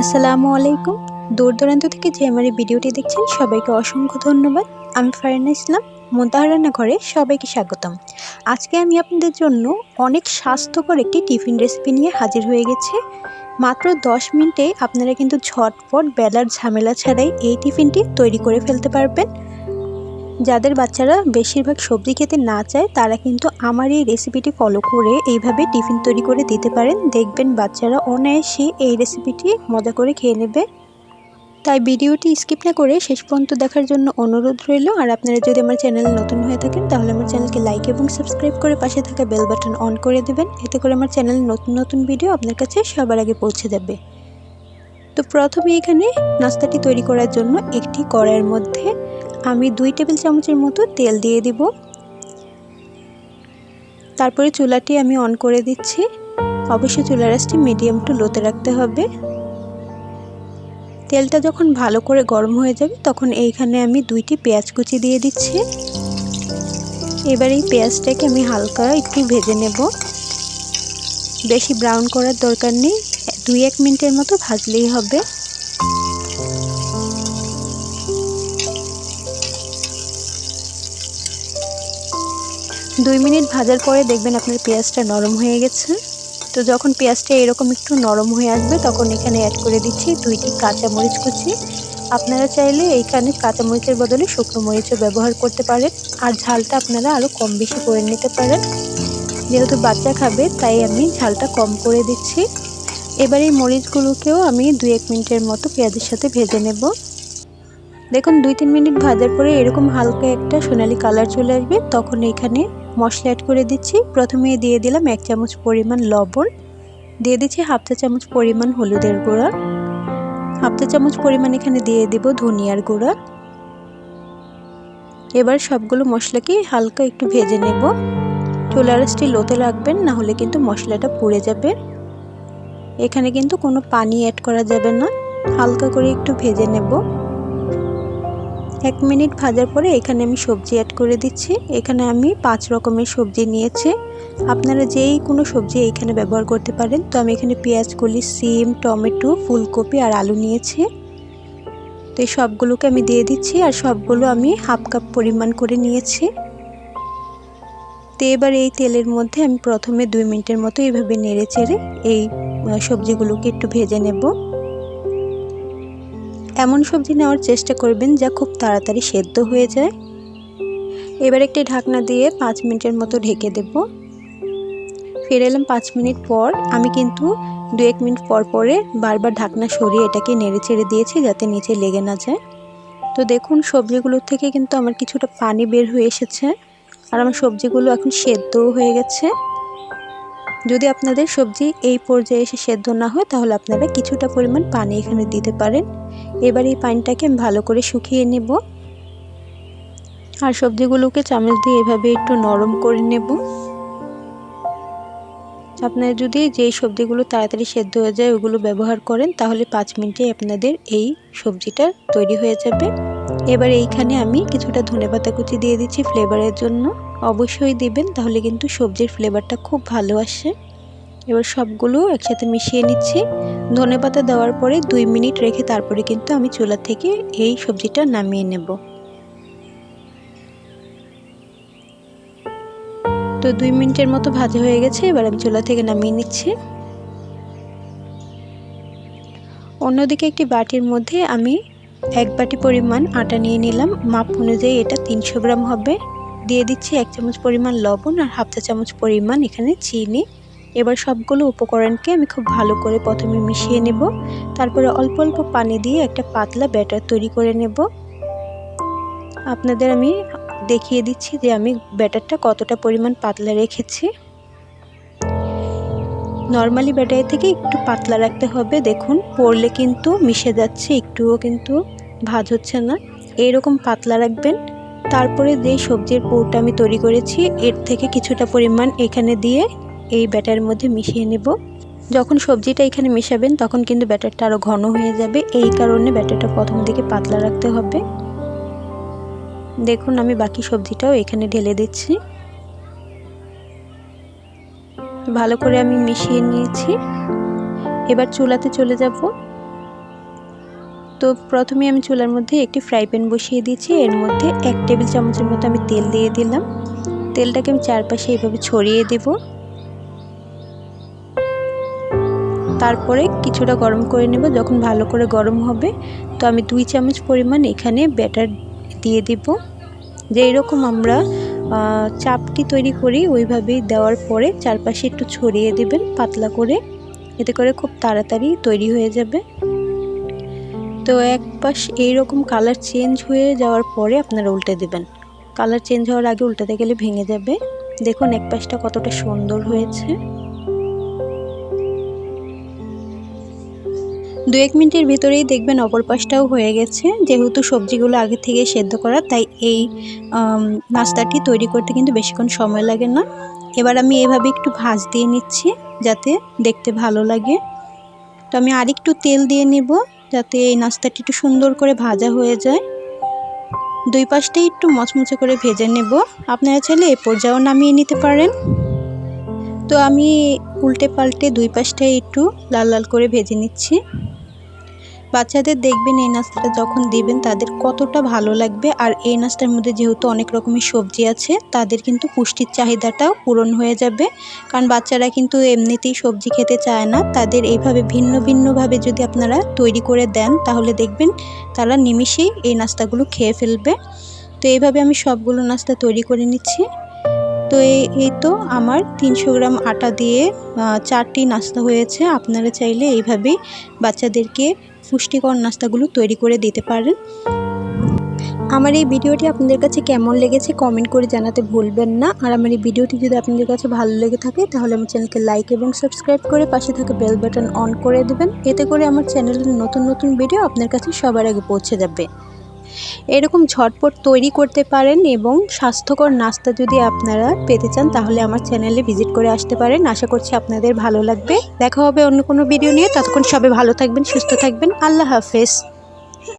আসসালামু আলাইকুম। দূর দূরান্ত থেকে যে আমার এই ভিডিওটি দেখছেন, সবাইকে অসংখ্য ধন্যবাদ। আমি ফারিনা ইসলাম মোদাহারানা ঘরে সবাইকে স্বাগতম। আজকে আমি আপনাদের জন্য অনেক স্বাস্থ্যকর একটি টিফিন রেসিপি নিয়ে হাজির হয়ে গেছে। মাত্র দশ মিনিটে আপনারা কিন্তু ঝটপট বেলার ঝামেলা ছাড়াই এই টিফিনটি তৈরি করে ফেলতে পারবেন। যাদের বাচ্চারা বেশিরভাগ সবজি খেতে না চায়, তারা কিন্তু আমার এই রেসিপিটি ফলো করে এইভাবে টিফিন তৈরি করে দিতে পারেন। দেখবেন বাচ্চারা অনায়াসে এই রেসিপিটি মজা করে খেয়ে নেবে। তাই ভিডিওটি স্কিপ না করে শেষ পর্যন্ত দেখার জন্য অনুরোধ রইল। আর আপনারা যদি আমার চ্যানেলে নতুন হয়ে থাকেন, তাহলে আমার চ্যানেলকে লাইক এবং সাবস্ক্রাইব করে পাশে থাকা বেল বাটন অন করে দেবেন। এতে করে আমার চ্যানেলে নতুন নতুন ভিডিও আপনার কাছে সবার আগে পৌঁছে যাবে। তো প্রথমে এখানে নাস্তাটি তৈরি করার জন্য একটি কড়াইয়ের মধ্যে আমি দুই টেবিল চামচের মতো তেল দিয়ে দিব। তারপরে চুলাটি আমি অন করে দিচ্ছি। অবশ্যই চুলার আঁচটি মিডিয়াম টু লোতে রাখতে হবে। তেলটা যখন ভালো করে গরম হয়ে যাবে, তখন এইখানে আমি দুইটি পেঁয়াজ কুচি দিয়ে দিচ্ছি। এবার এই পেঁয়াজটাকে আমি হালকা একটু ভেজে নেব। বেশি ব্রাউন করার দরকার নেই। দুই এক মিনিটের মতো ভাজলেই হবে। দুই মিনিট ভাজার পরে দেখবেন আপনার পেঁয়াজটা নরম হয়ে গেছে। তো যখন পেঁয়াজটা এরকম একটু নরম হয়ে আসবে, তখন এখানে অ্যাড করে দিচ্ছি দুইটি কাঁচামরিচ কুচি। আপনারা চাইলে এইখানে কাঁচামরিচের বদলে শুকনো মরিচও ব্যবহার করতে পারেন। আর ঝালটা আপনারা আরও কম বেশি করে নিতে পারেন। যেহেতু বাচ্চা খাবে, তাই আমি ঝালটা কম করে দিচ্ছি। এবার এই মরিচগুলোকেও আমি দুই এক মিনিটের মতো পেঁয়াজের সাথে ভেজে নেব। দেখুন, দুই তিন মিনিট ভাজার পরে এরকম হালকা একটা সোনালি কালার চলে আসবে। তখন এখানে মশলা অ্যাড করে দিচ্ছি। প্রথমে দিয়ে দিলাম এক চামচ পরিমাণ লবণ। দিয়ে দিচ্ছি হাফ চা চামচ পরিমাণ হলুদের গুঁড়া। হাফ চা চামচ পরিমাণ এখানে দিয়ে দেব ধনিয়ার গুঁড়া। এবার সবগুলো মশলাকে হালকা একটু ভেজে নেব। চুলারাসটি লোতে রাখবেন, না হলে কিন্তু মশলাটা পুড়ে যাবে। এখানে কিন্তু কোনো পানি অ্যাড করা যাবে না। হালকা করে একটু ভেজে নেব। এক মিনিট ভাজার পরে এখানে আমি সবজি অ্যাড করে দিচ্ছি। এখানে আমি পাঁচ রকমের সবজি নিয়েছি। আপনারা যেই কোনো সবজি এখানে ব্যবহার করতে পারেন। তো আমি এখানে পেঁয়াজগুলি সিম, টমেটো, ফুলকপি আর আলু নিয়েছি। তো এই সবগুলোকে আমি দিয়ে দিচ্ছি আর সবগুলো আমি হাফ কাপ পরিমাণ করে নিয়েছি। তো এবার এই তেলের মধ্যে আমি প্রথমে দুই মিনিটের মতো এইভাবে নেড়ে চেড়ে এই সবজিগুলোকে একটু ভেজে নেব। এমন সবজি নেওয়ার চেষ্টা করবেন যা খুব তাড়াতাড়ি সেদ্ধ হয়ে যায়। এবার একটি ঢাকনা দিয়ে পাঁচ মিনিটের মতো ঢেকে দেব। ফিরে এলাম পাঁচ মিনিট পর। আমি কিন্তু দু এক মিনিট পর পরে বারবার ঢাকনা সরিয়ে এটাকে নেড়ে চেড়ে দিয়েছি যাতে নিচে লেগে না যায়। তো দেখুন, সবজিগুলোর থেকে কিন্তু আমার কিছুটা পানি বের হয়ে এসেছে। আর আমার সবজিগুলো এখন সেদ্ধও হয়ে গেছে। যদি আপনাদের সবজি এই পর্যায়ে এসে সেদ্ধ না হয়, তাহলে আপনারা কিছুটা পরিমাণ পানি এখানে দিতে পারেন। এবার এই পানিটাকে আমি ভালো করে শুকিয়ে নেব। আর সবজিগুলোকে চামচ দিয়ে এভাবে একটু নরম করে নেব। আপনারা যদি যেই সবজিগুলো তাড়াতাড়ি সেদ্ধ হয়ে যায়, ওগুলো ব্যবহার করেন, তাহলে পাঁচ মিনিটে আপনাদের এই সবজিটা তৈরি হয়ে যাবে। এবার এইখানে আমি কিছুটা ধনে পাতা কুচি দিয়ে দিচ্ছি ফ্লেভারের জন্য। অবশ্যই দেবেন, তাহলে কিন্তু সবজির ফ্লেভারটা খুব ভালো আসে। এবার সবগুলো একসাথে মিশিয়ে নিচ্ছি। ধনে পাতা দেওয়ার পরে দুই মিনিট রেখে তারপরে কিন্তু আমি চুলা থেকে এই সবজিটা নামিয়ে নেব। তো দুই মিনিটের মতো ভাজা হয়ে গেছে, এবার আমি চুলা থেকে নামিয়ে নিচ্ছি। অন্যদিকে একটি বাটির মধ্যে আমি এক বাটি পরিমাণ আটা নিয়ে নিলাম। মাপ অনুযায়ী এটা তিনশো গ্রাম হবে। দিয়ে দিচ্ছি এক চামচ পরিমাণ লবণ আর হাফ চা চামচ পরিমাণ এখানে চিনি। এবার সবগুলো উপকরণকে আমি খুব ভালো করে প্রথমে মিশিয়ে নেব। তারপরে অল্প অল্প পানি দিয়ে একটা পাতলা ব্যাটার তৈরি করে নেব। আপনাদের আমি দেখিয়ে দিচ্ছি যে আমি ব্যাটারটা কতটা পরিমাণ পাতলা রেখেছি। নর্মালি ব্যাটারি থেকে একটু পাতলা রাখতে হবে। দেখুন, পড়লে কিন্তু মিশে যাচ্ছে, একটুও কিন্তু ভাজ হচ্ছে না। এইরকম পাতলা রাখবেন। তারপরে যে সবজির পুরটা আমি তৈরি করেছি, এর থেকে কিছুটা পরিমাণ এখানে দিয়ে এই ব্যাটারের মধ্যে মিশিয়ে নেব। যখন সবজিটা এখানে মেশাবেন, তখন কিন্তু ব্যাটারটা আরও ঘন হয়ে যাবে। এই কারণে ব্যাটারটা প্রথম দিকে পাতলা রাখতে হবে। দেখুন, আমি বাকি সবজিটাও এখানে ঢেলে দিচ্ছি। ভালো করে আমি মিশিয়ে নিয়েছি। এবার চুলাতে চলে যাব। তো প্রথমে আমি চুলার মধ্যে একটি ফ্রাই প্যান বসিয়ে দিয়েছি। এর মধ্যে এক টেবিল চামচের মতো আমি তেল দিয়ে দিলাম। তেলটাকে আমি চারপাশে এইভাবে ছড়িয়ে দেব। তারপরে কিছুটা গরম করে নেব। যখন ভালো করে গরম হবে, তো আমি দুই চামচ পরিমাণ এখানে ব্যাটার দিয়ে দিব। যে এরকম আমরা চাপটি তৈরি করি, ওইভাবেই দেওয়ার পরে চারপাশে একটু ছড়িয়ে দেবেন পাতলা করে। এতে করে খুব তাড়াতাড়ি তৈরি হয়ে যাবে। তো এক পাশ এইরকম কালার চেঞ্জ হয়ে যাওয়ার পরে আপনারা উল্টে দেবেন। কালার চেঞ্জ হওয়ার আগে উল্টাতে গেলে ভেঙে যাবে। দেখুন এক পাশটা কতটা সুন্দর হয়েছে। দু এক মিনিটের ভিতরেই দেখবেন অপর পাশটাও হয়ে গেছে। যেহেতু সবজিগুলো আগে থেকে সেদ্ধ করা, তাই এই নাস্তাটি তৈরি করতে কিন্তু বেশিক্ষণ সময় লাগে না। এবার আমি এভাবে একটু ভাজ দিয়ে নিচ্ছি যাতে দেখতে ভালো লাগে। তো আমি আরেকটু তেল দিয়ে নিব। যাতে এই নাস্তাটি একটু সুন্দর করে ভাজা হয়ে যায়। দুই পাশটাই একটু মচমচে করে ভেজে নেব। আপনারা চাইলে এ পর্যায়েও নামিয়ে নিতে পারেন। তো আমি উল্টে পাল্টে দুই পাশটাই একটু লাল লাল করে ভেজে নিচ্ছি। বাচ্চাদের দেখবেন এই নাস্তাটা যখন দিবেন, তাদের কতটা ভালো লাগবে। আর এই নাস্তার মধ্যে যেহেতু অনেক রকমের সবজি আছে, তাদের কিন্তু পুষ্টির চাহিদাটাও পূরণ হয়ে যাবে। কারণ বাচ্চারা কিন্তু এমনিতেই সবজি খেতে চায় না। তাদের এইভাবে ভিন্ন ভিন্নভাবে যদি আপনারা তৈরি করে দেন, তাহলে দেখবেন তারা নিমিষেই এই নাস্তাগুলো খেয়ে ফেলবে। তো এইভাবে আমি সবগুলো নাস্তা তৈরি করে নিচ্ছি। তো এই তো আমার তিনশো গ্রাম আটা দিয়ে চারটি নাস্তা হয়েছে। আপনারা চাইলে এইভাবেই বাচ্চাদেরকে পুষ্টিকর নাস্তাগুলো তৈরি করে দিতে পারেন। আমার এই ভিডিওটি আপনাদের কাছে কেমন লেগেছে কমেন্ট করে জানাতে ভুলবেন না। আর আমার এই ভিডিওটি যদি আপনাদের কাছে ভালো লেগে থাকে, তাহলে আমার চ্যানেলকে লাইক এবং সাবস্ক্রাইব করে পাশে থাকা বেল বাটন অন করে দেবেন। এতে করে আমার চ্যানেলের নতুন নতুন ভিডিও আপনার কাছে সবার আগে পৌঁছে যাবে। এরকম ঝটপট তৈরি করতে পারেন এবং স্বাস্থ্যকর নাস্তা যদি আপনারা পেতে চান, তাহলে আমার চ্যানেলে ভিজিট করে আসতে পারেন। আশা করছি আপনাদের ভালো লাগবে। দেখা হবে অন্য কোনো ভিডিও নিয়ে। ততক্ষণ সবাই ভালো থাকবেন, সুস্থ থাকবেন। আল্লাহ হাফেজ।